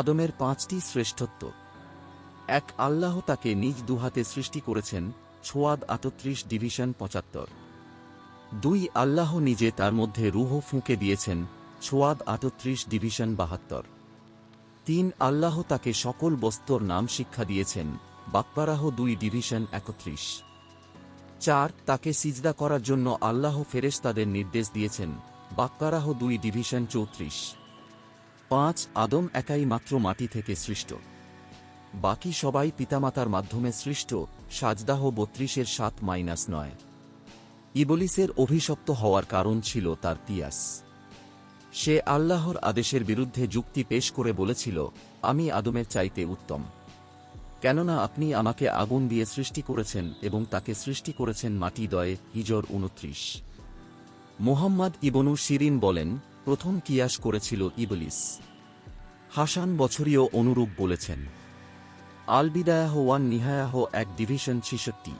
আদমের পাঁচটি শ্রেষ্ঠত্ব। এক, আল্লাহ তাকে নিজ দুহাতে সৃষ্টি করেছেন ছোয়াদ আটত্রিশ, ডিভিশন পঁচাত্তর। দুই, আল্লাহ নিজে তার মধ্যে রুহ ফুঁকে দিয়েছেন ছোয়াদ আটত্রিশ, ডিভিশন বাহাত্তর। তিন, আল্লাহ তাকে সকল বস্তুর নাম শিক্ষা দিয়েছেন বাকপারাহ দুই, ডিভিশন একত্রিশ। চার, তাকে সিজদা করার জন্য আল্লাহ ফেরেশতাদের নির্দেশ দিয়েছেন বাক্কারাহ দুই, ডিভিশন চৌত্রিশ। পাঁচ আদম একাই মাত্র মাটি থেকে সৃষ্ট। বাকি সবাই পিতামাতার মাধ্যমে সৃষ্ট, সাজদাহ বত্রিশের সাত মাইনাস নয়। ইবলিসের অভিশপ্ত হওয়ার কারণ ছিল তার পিয়াস সে আল্লাহর আদেশের বিরুদ্ধে যুক্তি পেশ করে বলেছিল, আমি আদমের চাইতে উত্তম। কেননা আপনি আমাকে আগুন দিয়ে সৃষ্টি করেছেন এবং তাকে সৃষ্টি করেছেন মাটি দয়ে হিজর উনত্রিশ মোহাম্মদ ইবনু শিরিন বলেন প্রথম কিয়াস করেছিল ইবলিস। হাসান বছরীয় অনুরূপ বলেছেন আলবিদায়াহ ওয়ান নিহায়াহ এক ডিভিশন ছিষট্টি।